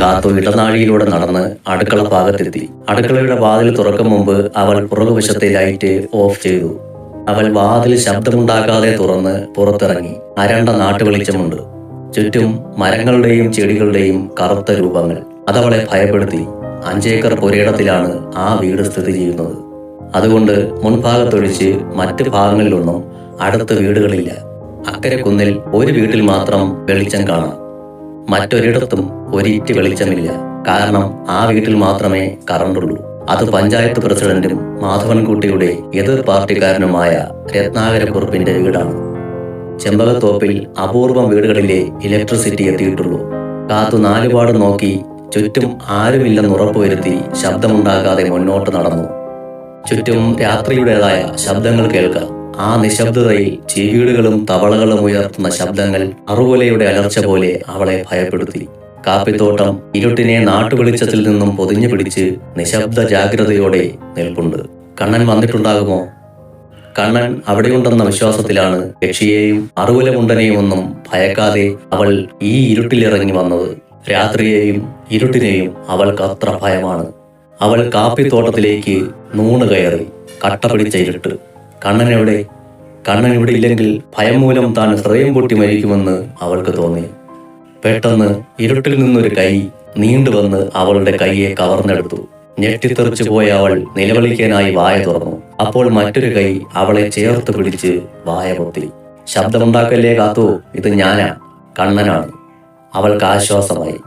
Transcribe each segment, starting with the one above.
കാത്തു ഇടനാഴിയിലൂടെ നടന്ന് അടുക്കള ഭാഗത്തെത്തി. അടുക്കളയുടെ വാതിൽ തുറക്കും മുമ്പ് അവൾ പുറകുവശത്തെ ലൈറ്റ് ഓഫ് ചെയ്തു. അവൾ വാതിൽ ശബ്ദമുണ്ടാക്കാതെ തുറന്ന് പുറത്തിറങ്ങി. അരണ്ട നാട്ടുവെളിച്ചമുണ്ട്. ചുറ്റും മരങ്ങളുടെയും ചെടികളുടെയും കറുത്ത രൂപങ്ങൾ. അതവളെ ഭയപ്പെടുത്തി. അഞ്ചേക്കർ പുരയിടത്തിലാണ് ആ വീട് സ്ഥിതി ചെയ്യുന്നത്. അതുകൊണ്ട് മുൻഭാഗത്തൊഴിച്ച് മറ്റ് ഭാഗങ്ങളിലൊന്നും അടുത്ത വീടുകളില്ല. അക്കരെ കുന്നിൽ ഒരു വീട്ടിൽ മാത്രം വെളിച്ചം കാണാം. മറ്റൊരിടത്തും ഒരിറ്റ് വെളിച്ചമില്ല. കാരണം ആ വീട്ടിൽ മാത്രമേ കറണ്ടുള്ളൂ അത് പഞ്ചായത്ത് പ്രസിഡന്റും മാധവൻകുട്ടിയുടെ എതിർ പാർട്ടിക്കാരനുമായ രത്നാകരക്കുറുപ്പിന്റെ വീടാണ്. ചെമ്പകത്തോപ്പിൽ അപൂർവം വീടുകളിലെ ഇലക്ട്രിസിറ്റി എത്തിയിട്ടുള്ളൂ. കാത്തു നാലുപാട് നോക്കി ചുറ്റും ആരുമില്ലെന്ന് ഉറപ്പുവരുത്തി ശബ്ദമുണ്ടാകാതെ മുന്നോട്ട് നടന്നു. ചുറ്റും രാത്രിയുടേതായ ശബ്ദങ്ങൾ കേൾക്കാം. ആ നിശബ്ദതയിൽ ചീവീടുകളും തവളകളും ഉയർത്തുന്ന ശബ്ദങ്ങൾ അറുവലയുടെ അലർച്ച പോലെ അവളെ ഭയപ്പെടുത്തി. കാപ്പിത്തോട്ടം ഇരുട്ടിനെ നാട്ടുവെളിച്ചത്തിൽ നിന്നും പൊതിഞ്ഞു പിടിച്ച് നിശബ്ദ ജാഗ്രതയോടെ നിൽപ്പുണ്ട്. കണ്ണൻ വന്നിട്ടുണ്ടാകുമോ? കണ്ണൻ അവിടെയുണ്ടെന്ന വിശ്വാസത്തിലാണ് യക്ഷിയെയും അറുവലമുണ്ടനെയും ഒന്നും ഭയക്കാതെ അവൾ ഈ ഇരുട്ടിലിറങ്ങി വന്നത്. രാത്രിയെയും ഇരുട്ടിനെയും അവൾക്ക് അത്ര ഭയമാണ്. അവൾ കാപ്പിത്തോട്ടത്തിലേക്ക് നൂണ് കയറി കട്ട പിടിച്ച ഇരുട്ട്. കണ്ണൻ എവിടെ കണ്ണൻ ഇവിടെ ഇല്ലെങ്കിൽ ഭയം മൂലം താൻ ഹൃദയം പൊട്ടി മരിക്കുമെന്ന് അവൾക്ക് തോന്നി. പെട്ടെന്ന് ഇരുട്ടിൽ നിന്നൊരു കൈ നീണ്ടുവന്ന് അവളുടെ കൈയെ കവർന്നെടുത്തു. ഞെട്ടിത്തെറിച്ചു പോയ അവൾ നിലവിളിക്കാനായി വായ തുറന്നു. അപ്പോൾ മറ്റൊരു കൈ അവളെ ചേർത്ത് പിടിച്ച് വായ പൊത്തി. ശബ്ദമുണ്ടാക്കല്ലേ കാത്തു? ഇത് ഞാനാ. കണ്ണനാണ്. അവൾക്ക് ആശ്വാസമായി.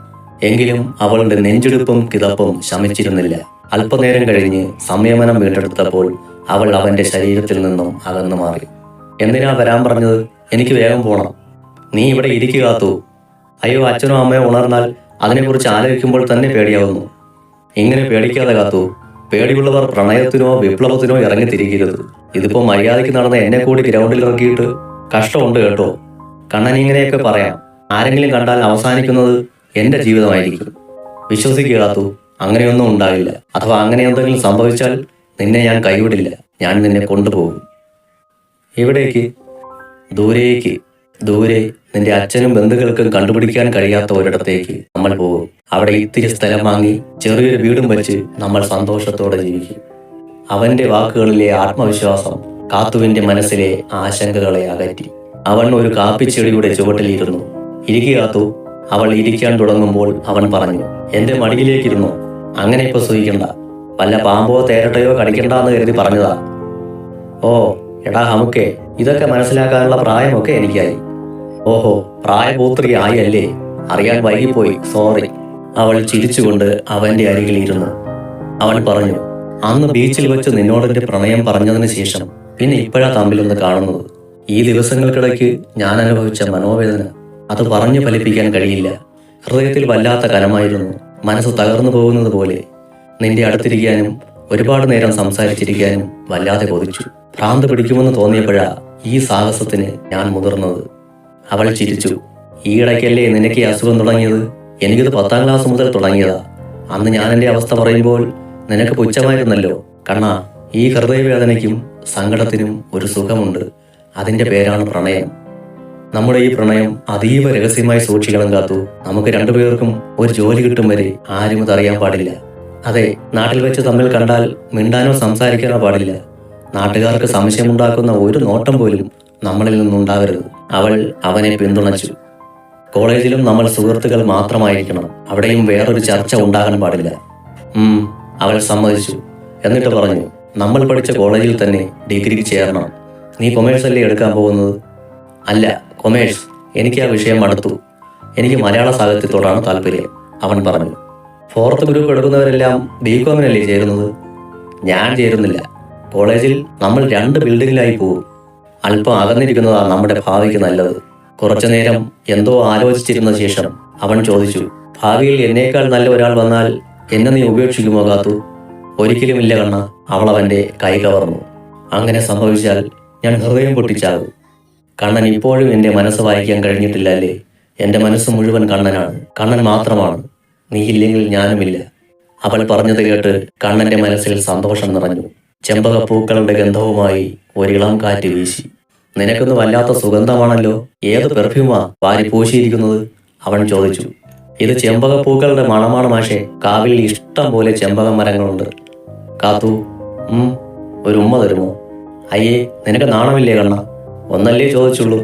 എങ്കിലും അവളുടെ നെഞ്ചെടുപ്പും കിതപ്പും ശമിച്ചിരുന്നില്ല. അല്പനേരം കഴിഞ്ഞ് സംയമനം വീണ്ടെടുത്തപ്പോൾ അവൾ അവന്റെ ശരീരത്തിൽ നിന്നും അകന്നു മാറി. എന്തിനാ വരാൻ പറഞ്ഞത്? എനിക്ക് വേഗം പോണം. നീ ഇവിടെ ഇരിക്കുക കാത്തു അയ്യോ അച്ഛനോ അമ്മയോ ഉണർന്നാൽ അതിനെക്കുറിച്ച് ആലോചിക്കുമ്പോൾ തന്നെ പേടിയാവുന്നു. ഇങ്ങനെ പേടിക്കാതെ കാത്തു. പേടിയുള്ളവർ പ്രണയത്തിനോ വിപ്ലവത്തിനോ ഇറങ്ങിത്തിരിക്കരുത് ഇതിപ്പോ മര്യാദയ്ക്ക് നടന്ന എന്നെ കൂടി ഗ്രൗണ്ടിൽ ഇറക്കിയിട്ട് കഷ്ടമുണ്ട് കേട്ടോ. കണ്ണൻ ഇങ്ങനെയൊക്കെ പറയാം. ആരെങ്കിലും കണ്ടാൽ അവസാനിക്കുന്നത് എന്റെ ജീവിതമായിരിക്കും. വിശ്വസിക്കുക കാത്തു അങ്ങനെയൊന്നും ഉണ്ടാകില്ല അഥവാ അങ്ങനെ എന്തെങ്കിലും സംഭവിച്ചാൽ നിന്നെ ഞാൻ കൈവിടില്ല. ഞാൻ നിന്നെ കൊണ്ടുപോകും. എവിടേക്ക് ദൂരേക്ക് ദൂരെ നിന്റെ അച്ഛനും ബന്ധുക്കൾക്കും കണ്ടുപിടിക്കാൻ കഴിയാത്ത ഒരിടത്തേക്ക് നമ്മൾ പോകും. അവിടെ ഇത്തിരി സ്ഥലം വാങ്ങി ചെറിയൊരു വീടും വെച്ച് നമ്മൾ സന്തോഷത്തോടെ ജീവിക്കും. അവന്റെ വാക്കുകളിലെ ആത്മവിശ്വാസം കാത്തുവിന്റെ മനസ്സിലെ ആശങ്കകളെ അകറ്റി. അവൻ ഒരു കാപ്പിച്ചെടിയുടെ ചുവട്ടിലിരുന്നു. ഇരിക്കാത്തു കാത്തു. അവൾ ഇരിക്കാൻ തുടങ്ങുമ്പോൾ അവൻ പറഞ്ഞു എന്റെ മടിയിലേക്കിരുന്നു? അങ്ങനെ ഇപ്പൊ സുഖിക്കണ്ട വല്ല പാമ്പോ തേരട്ടയോ കടിക്കണ്ടെന്ന് കരുതി പറഞ്ഞതാ. ഓ എടാ ഹമുക്കെ ഇതൊക്കെ മനസ്സിലാക്കാനുള്ള പ്രായമൊക്കെ എനിക്കായി. ഓഹോ പ്രായപൂത്രി ആയി അല്ലേ? അറിയാൻ വൈകിപ്പോയി സോറി അവൾ ചിരിച്ചുകൊണ്ട് അവന്റെ അരികിലിരുന്നു അവൻ പറഞ്ഞു അന്ന് ബീച്ചിൽ വെച്ച് നിന്നോടെന്റെ പ്രണയം പറഞ്ഞതിന് ശേഷം പിന്നെ ഇപ്പോഴാ തമ്മിലൊന്ന് കാണുന്നത്? ഈ ദിവസങ്ങൾക്കിടയ്ക്ക് ഞാൻ അനുഭവിച്ച മനോവേദന അത് പറഞ്ഞു ഫലിപ്പിക്കാൻ കഴിയില്ല. ഹൃദയത്തിൽ വല്ലാത്ത കനമായിരുന്നു. മനസ്സ് തകർന്നു പോകുന്നത് പോലെ നിന്റെ അടുത്തിരിക്കാനും ഒരുപാട് നേരം സംസാരിച്ചിരിക്കാനും വല്ലാതെ കൊതിച്ചു. ഭ്രാന്ത് പിടിക്കുമെന്ന് തോന്നിയപ്പോഴാ ഈ സാഹസത്തിന് ഞാൻ മുതിർന്നത്. അവൾ ചിരിച്ചു. ഈ ഇടയ്ക്കല്ലേ നിനക്ക് ഈ അസുഖം തുടങ്ങിയത്? എനിക്കിത് പത്താം ക്ലാസ് മുതൽ തുടങ്ങിയതാ. അന്ന് ഞാൻ എന്റെ അവസ്ഥ പറയുമ്പോൾ നിനക്ക് പുച്ഛമായിരുന്നല്ലോ. കണ്ണാ ഈ ഹൃദയവേദനയ്ക്കും സങ്കടത്തിനും ഒരു സുഖമുണ്ട്. അതിന്റെ പേരാണ് പ്രണയം. നമ്മുടെ ഈ പ്രണയം അതീവ രഹസ്യമായി സൂക്ഷിക്കണം കാത്തു. നമുക്ക് രണ്ടുപേർക്കും ഒരു ജോലി കിട്ടും വരെ ആരും അതറിയാൻ പാടില്ല. അതെ നാട്ടിൽ വെച്ച് തമ്മിൽ കണ്ടാൽ മിണ്ടാനോ സംസാരിക്കാനോ പാടില്ല. നാട്ടുകാർക്ക് സംശയമുണ്ടാക്കുന്ന ഒരു നോട്ടം പോലും നമ്മളിൽ നിന്നുണ്ടാകരുത്. അവൾ അവനെ പിന്തുണച്ചു. കോളേജിലും നമ്മൾ സുഹൃത്തുക്കൾ മാത്രമായിരിക്കണം. അവിടെയും വേറൊരു ചർച്ച ഉണ്ടാകാൻ പാടില്ല. അവൾ സമ്മതിച്ചു. എന്നിട്ട് പറഞ്ഞു നമ്മൾ പഠിച്ച കോളേജിൽ തന്നെ ഡിഗ്രിക്ക് ചേരണം. നീ കൊമേഴ്സ് അല്ലേ എടുക്കാൻ പോകുന്നത്? അല്ല കൊമേഴ്സ് എനിക്ക് ആ വിഷയം മടുത്തു. എനിക്ക് മലയാള സാഹിത്യത്തോടാണ് താല്പര്യം അവൻ പറഞ്ഞു. ഫോർത്ത് ഗ്രൂപ്പ് എടുക്കുന്നവരെല്ലാം ബി കോമിനല്ലേ ചേരുന്നത്? ഞാൻ ചേരുന്നില്ല. കോളേജിൽ നമ്മൾ രണ്ട് ബിൽഡിങ്ങിലായി പോകും അല്പം അകന്നിരിക്കുന്നതാണ് നമ്മുടെ ഭാവിക്ക് നല്ലത്. കുറച്ചു നേരം എന്തോ ആലോചിച്ചിരുന്ന ശേഷം അവൻ ചോദിച്ചു ഭാവിയിൽ എന്നേക്കാൾ നല്ല ഒരാൾ വന്നാൽ എന്നെ നീ ഉപേക്ഷിക്കുമോ കാത്തു? ഒരിക്കലും ഇല്ല കണ്ണ അവൾ അവന്റെ കൈ കവർന്നു. അങ്ങനെ സംഭവിച്ചാൽ ഞാൻ ഹൃദയം പൊട്ടിച്ചാകും. കണ്ണൻ ഇപ്പോഴും എന്റെ മനസ്സ് വായിക്കാൻ കഴിഞ്ഞിട്ടില്ല അല്ലേ? എന്റെ മനസ്സ് മുഴുവൻ കണ്ണനാണ്. കണ്ണൻ മാത്രമാണ്. നീ ഇല്ലെങ്കിൽ ഞാനുമില്ല. അവൾ പറഞ്ഞത് കേട്ട് കണ്ണന്റെ മനസ്സിൽ സന്തോഷം നിറഞ്ഞു. ചെമ്പകപ്പൂക്കളുടെ ഗന്ധവുമായി ഒരിളം കാറ്റ് വീശി. നിനക്കൊന്ന് വല്ലാത്ത സുഗന്ധമാണല്ലോ. ഏത് പെർഫ്യൂമാ വാരി പൂശിയിരിക്കുന്നത്? അവൻ ചോദിച്ചു. ഇത് ചെമ്പകപ്പൂക്കളുടെ മണമാണ് മാഷെ. കാവിൽ ഇഷ്ടം പോലെ ചെമ്പക മരങ്ങളുണ്ട്. കാത്തു ഒരു ഉമ്മ തരുമോ? അയ്യേ നിനക്ക് നാണമില്ലേ കണ്ണ? ഒന്നല്ലേ ചോദിച്ചുള്ളൂ.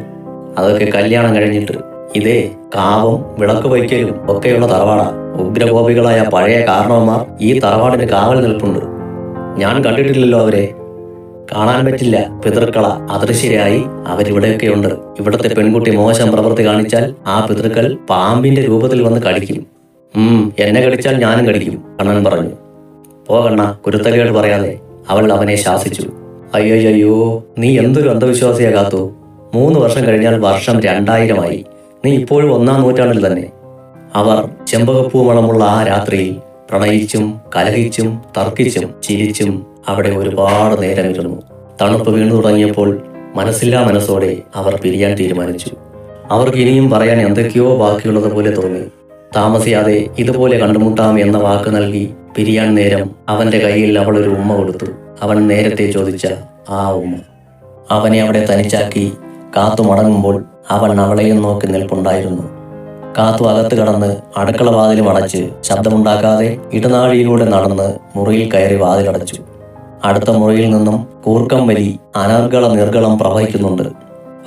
അതൊക്കെ കല്യാണം കഴിഞ്ഞിട്ട്. ഇതേ കാവും വിളക്ക് വയ്ക്കലും ഒക്കെയുള്ള തറവാടാ. ഉഗ്രകോപികളായ പഴയ കാരണവന്മാർ ഈ തറവാടിന് കാവൽ നിൽപ്പുണ്ട്. ഞാൻ കണ്ടിട്ടില്ലല്ലോ അവരെ. കാണാൻ പറ്റില്ല. പിതൃക്കള അദൃശ്യരായി അവരിവിടെയൊക്കെയുണ്ട്. ഇവിടത്തെ പെൺകുട്ടി മോശം പ്രവൃത്തി കാണിച്ചാൽ ആ പിതൃക്കൾ പാമ്പിന്റെ രൂപത്തിൽ വന്ന് കടിക്കും. ഉം എന്നെ കടിച്ചാൽ ഞാനും കടിക്കും കണ്ണൻ പറഞ്ഞു. പോകണ്ണ കുരുത്തകേട് പറയാതെ. അവൾ അവനെ ശാസിച്ചു. അയ്യോ നീ എന്തൊരു അന്ധവിശ്വാസിയാകാത്തു മൂന്ന് വർഷം കഴിഞ്ഞാൽ വർഷം രണ്ടായിരമായി. നീ ഇപ്പോഴും ഒന്നാം നൂറ്റാണ്ടിൽ തന്നെ. അവർ ചെമ്പകപ്പൂ മണമുള്ള ആ രാത്രിയിൽ പ്രണയിച്ചും കലഹിച്ചും തർക്കിച്ചും ചിരിച്ചും അവിടെ ഒരുപാട് നേരം ഇരുന്നു. തണുപ്പ് വീണു തുടങ്ങിയപ്പോൾ മനസ്സില്ലാ മനസ്സോടെ അവർ പിരിയാൻ തീരുമാനിച്ചു. അവർക്ക് ഇനിയും പറയാൻ എന്തൊക്കെയോ ബാക്കിയുള്ളത് പോലെ തോന്നി. താമസിയാതെ ഇതുപോലെ കണ്ടുമുട്ടാം എന്ന വാക്ക് നൽകി പിരിയാൻ നേരം അവന്റെ കയ്യിൽ അവൾ ഒരു ഉമ്മ കൊടുത്തു. അവൻ നേരത്തെ ചോദിച്ച ആ ഉമ്മ. അവനെ അവിടെ തനിച്ചാക്കി കാത്തു മടങ്ങുമ്പോൾ അവൻ അവളെയും നോക്കി നിൽപ്പുണ്ടായിരുന്നു. കാത്തു അകത്ത് കടന്ന് അടുക്കള വാതിൽ അടച്ച് ശബ്ദമുണ്ടാക്കാതെ ഇടനാഴിയിലൂടെ നടന്ന് മുറിയിൽ കയറി വാതിലടച്ചു അടുത്ത മുറിയിൽ നിന്നും കൂർക്കം വലി അനർഗള നിർഗളം പ്രവഹിക്കുന്നുണ്ട്.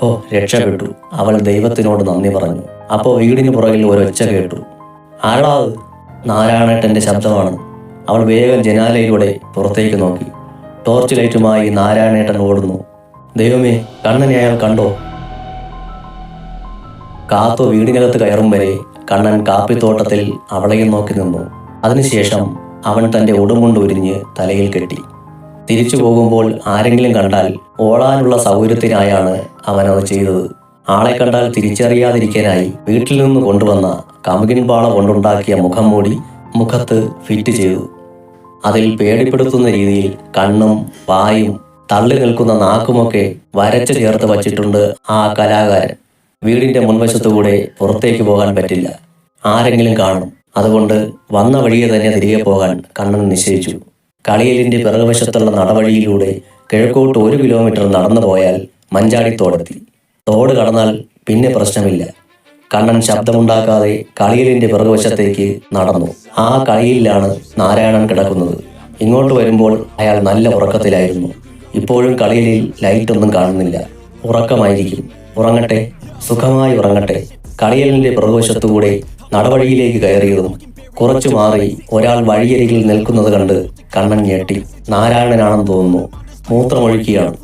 ഓ രക്ഷപ്പെട്ടു അവൾ ദൈവത്തിനോട് നന്ദി പറഞ്ഞു. അപ്പോൾ വീടിന് പുറകിൽ ഒരൊച്ച കേട്ടു. ആരാ നാരായണേട്ടന്റെ ശബ്ദമാണ്. അവൾ വേഗം ജനാലയിലൂടെ പുറത്തേക്ക് നോക്കി. ടോർച്ച് ലൈറ്റുമായി നാരായണേട്ടൻ ഓടുന്നു. ദൈവമേ കണ്ണനെ അയാൾ കണ്ടോ? കാത്തു വീടിനകത്ത് കയറും വരെ കണ്ണൻ കാപ്പിത്തോട്ടത്തിൽ അവളെയും നോക്കി നിന്നു. അതിനുശേഷം അവൻ തന്റെ ഉടുമുണ്ട് ഉരിഞ്ഞ് തലയിൽ കെട്ടി. തിരിച്ചു പോകുമ്പോൾ ആരെങ്കിലും കണ്ടാൽ ഓളാനുള്ള സൗകര്യത്തിനായാണ് അവൻ അത് ചെയ്തത്. ആളെ കണ്ടാൽ തിരിച്ചറിയാതിരിക്കാനായി വീട്ടിൽ നിന്ന് കൊണ്ടുവന്ന കമുകിൻ പാള കൊണ്ടുണ്ടാക്കിയ മുഖം മൂടി മുഖത്ത് ഫിറ്റ് ചെയ്തു. അതിൽ പേടിപ്പെടുത്തുന്ന രീതിയിൽ കണ്ണും വായും തള്ളി നിൽക്കുന്ന നാക്കുമൊക്കെ വരച്ചു ചേർത്ത് വച്ചിട്ടുണ്ട് ആ കലാകാരൻ. വീടിന്റെ മുൻവശത്തുകൂടെ പുറത്തേക്ക് പോകാൻ പറ്റില്ല. ആരെങ്കിലും കാണും. അതുകൊണ്ട് വന്ന വഴിയെ തന്നെ തിരികെ പോകാൻ കണ്ണൻ നിശ്ചയിച്ചു. കളിയലിന്റെ പിറകുവശത്തുള്ള നടവഴിയിലൂടെ കിഴക്കോട്ട് ഒരു കിലോമീറ്റർ നടന്നു പോയാൽ മഞ്ചാടിത്തോടെത്തി തോട് കടന്നാൽ പിന്നെ പ്രശ്നമില്ല. കണ്ണൻ ശബ്ദമുണ്ടാക്കാതെ കളിയലിന്റെ പിറകുവശത്തേക്ക് നടന്നു. ആ കളിയിലാണ് നാരായണൻ കിടക്കുന്നത്. ഇങ്ങോട്ട് വരുമ്പോൾ അയാൾ നല്ല ഉറക്കത്തിലായിരുന്നു. ഇപ്പോഴും കളിയലിൽ ലൈറ്റൊന്നും കാണുന്നില്ല. ഉറക്കമായിരിക്കും. ഉറങ്ങട്ടെ. സുഖമായി ഉറങ്ങട്ടെ. കളിയലിന്റെ പുറകുവശത്തുകൂടെ നടവഴിയിലേക്ക് കയറിയതും കുറച്ചു മാറി ഒരാൾ വഴിയരികിൽ നിൽക്കുന്നത് കണ്ട് കണ്ണൻ ഞെട്ടി. നാരായണനാണെന്ന് തോന്നുന്നു. മൂത്രമൊഴുക്കിയാണ്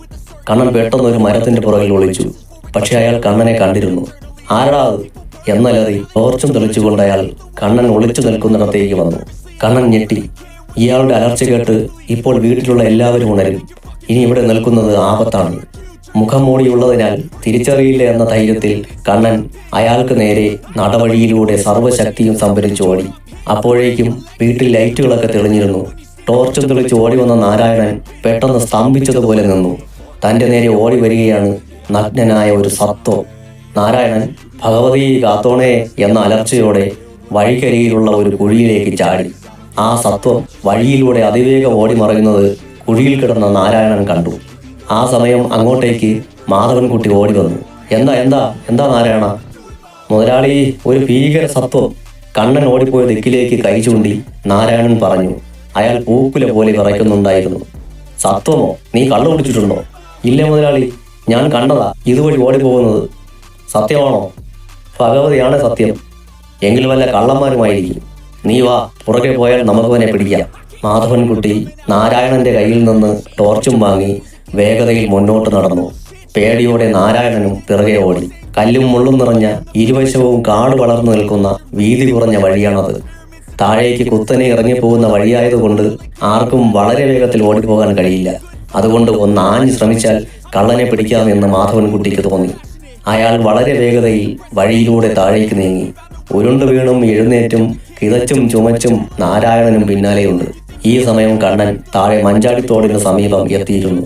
കണ്ണൻ പെട്ടെന്ന് ഒരു മരത്തിന്റെ പുറകിൽ ഒളിച്ചു. പക്ഷെ അയാൾ കണ്ണനെ കണ്ടിരുന്നു. ആരാ അത്? എന്നലറി ടോർച്ചും തെളിച്ചുകൊണ്ട് അയാൾ കണ്ണൻ ഒളിച്ചു നിൽക്കുന്നിടത്തേക്ക് വന്നു. കണ്ണൻ ഞെട്ടി. ഇയാളുടെ അലർച്ച കേട്ട് ഇപ്പോൾ വീട്ടിലുള്ള എല്ലാവരും ഉണരും. ഇനി ഇവിടെ നിൽക്കുന്നത് ആപത്താണ്. മുഖം മൂടിയുള്ളതിനാൽ തിരിച്ചറിയില്ല എന്ന ധൈര്യത്തിൽ കണ്ണൻ അയാൾക്ക് നേരെ നടവഴിയിലൂടെ സർവശക്തിയും സംഭരിച്ചു ഓടി. അപ്പോഴേക്കും വീട്ടിൽ ലൈറ്റുകളൊക്കെ തെളിഞ്ഞിരുന്നു. ടോർച്ച് തെളിച്ച് ഓടി വന്ന നാരായണൻ പെട്ടെന്ന് സ്തംഭിച്ചതുപോലെ നിന്നു. തന്റെ നേരെ ഓടി വരികയാണ് നഗ്നനായ ഒരു സത്വം നാരായണൻ ഭഗവതി കാത്തോണേ എന്ന അലർച്ചയോടെ വഴിക്കരിയിലുള്ള ഒരു കുഴിയിലേക്ക് ചാടി. ആ സത്വം വഴിയിലൂടെ അതിവേഗം ഓടി മറയുന്നത് കുഴിയിൽ കിടന്ന നാരായണൻ കണ്ടു. ആ സമയം അങ്ങോട്ടേക്ക് മാധവൻകുട്ടി ഓടി വന്നു. എന്താ എന്താ എന്താ നാരായണ? മുതലാളി ഒരു ഭീകര സത്വം കണ്ണൻ ഓടിപ്പോയ ദിക്കിലേക്ക് കൈ ചൂണ്ടി നാരായണൻ പറഞ്ഞു അയാൾ പൂക്കുല പോലെ വിറയ്ക്കുന്നുണ്ടായിരുന്നു. സത്വമോ നീ കള്ളു കുടിച്ചിട്ടുണ്ടോ? ഇല്ല മുതലാളി ഞാൻ കണ്ടതാ ഇതുവഴി ഓടിപ്പോകുന്നത്. സത്യമാണോ? ഭഗവതിയാണ് സത്യം. എങ്കിൽ വല്ല കള്ളന്മാരുമായിരിക്കും. നീ വാ പുറകെ പോയാൽ നമുക്കവനെ പിടിക്കാം. മാധവൻകുട്ടി നാരായണന്റെ കയ്യിൽ നിന്ന് ടോർച്ചും വാങ്ങി വേഗതയിൽ മുന്നോട്ട് നടന്നു. പേടിയോടെ നാരായണനും പിറകെ ഓടി. കല്ലും മുള്ളും നിറഞ്ഞ ഇരുവശവും കാട് വളർന്നു നിൽക്കുന്ന വീതി കുറഞ്ഞ വഴിയാണത്. താഴേക്ക് കുത്തനെ ഇറങ്ങിപ്പോകുന്ന വഴിയായതുകൊണ്ട് ആർക്കും വളരെ വേഗത്തിൽ ഓടിപ്പോകാൻ കഴിയില്ല. അതുകൊണ്ട് ഒന്ന് ആഞ്ഞു ശ്രമിച്ചാൽ കള്ളനെ പിടിക്കാമെന്ന് മാധവൻകുട്ടിക്ക് തോന്നി. അയാൾ വളരെ വേഗതയിൽ വഴിയിലൂടെ താഴേക്ക് നീങ്ങി. ഉരുണ്ടു വീണും എഴുന്നേറ്റും കിതച്ചും ചുമച്ചും നാരായണനും പിന്നാലെയുണ്ട്. ഈ സമയം കണ്ണൻ താഴെ മഞ്ചാടിത്തോടിന് സമീപം എത്തിയിരുന്നു.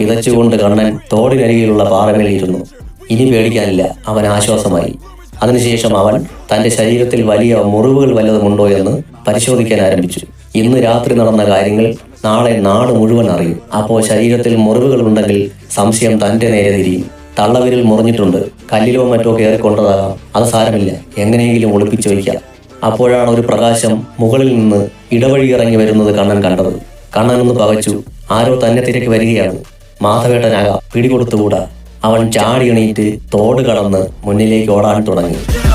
കിതച്ചുകൊണ്ട് കണ്ണൻ തോടിനരികിലുള്ള പാറകളിലിരുന്നു ഇനി പേടിക്കാനില്ല അവൻ ആശ്വാസമായി. അതിനുശേഷം അവൻ തന്റെ ശരീരത്തിൽ വലിയ മുറിവുകൾ വല്ലതുമുണ്ടോ എന്ന് പരിശോധിക്കാൻ ആരംഭിച്ചു. ഇന്ന് രാത്രി നടന്ന കാര്യങ്ങൾ നാളെ നാട് മുഴുവൻ അറിയും. അപ്പോൾ ശരീരത്തിൽ മുറിവുകൾ ഉണ്ടെങ്കിൽ സംശയം തന്റെ നേരെ തിരിയും. തള്ളവിരൽ മുറിഞ്ഞിട്ടുണ്ട്. കല്ലിലോ മറ്റോ കയറിക്കൊണ്ടതാകാം അത് സാരമില്ല. എങ്ങനെയെങ്കിലും ഒളിപ്പിച്ചു വയ്ക്കാം. അപ്പോഴാണ് ഒരു പ്രകാശം മുകളിൽ നിന്ന് ഇടവഴി ഇറങ്ങി വരുന്നത് കണ്ണൻ കണ്ടത്. കണ്ണൻ ഒന്ന് പകച്ചു. ആരോ തന്നെ തിരക്ക് വരികയാണ്. മാധവേട്ടനാകാം പിടികൊടുത്തുകൂടാ. അവൻ ചാടി എണീറ്റ് തോട് കടന്ന് മുന്നിലേക്ക് ഓടാൻ തുടങ്ങി.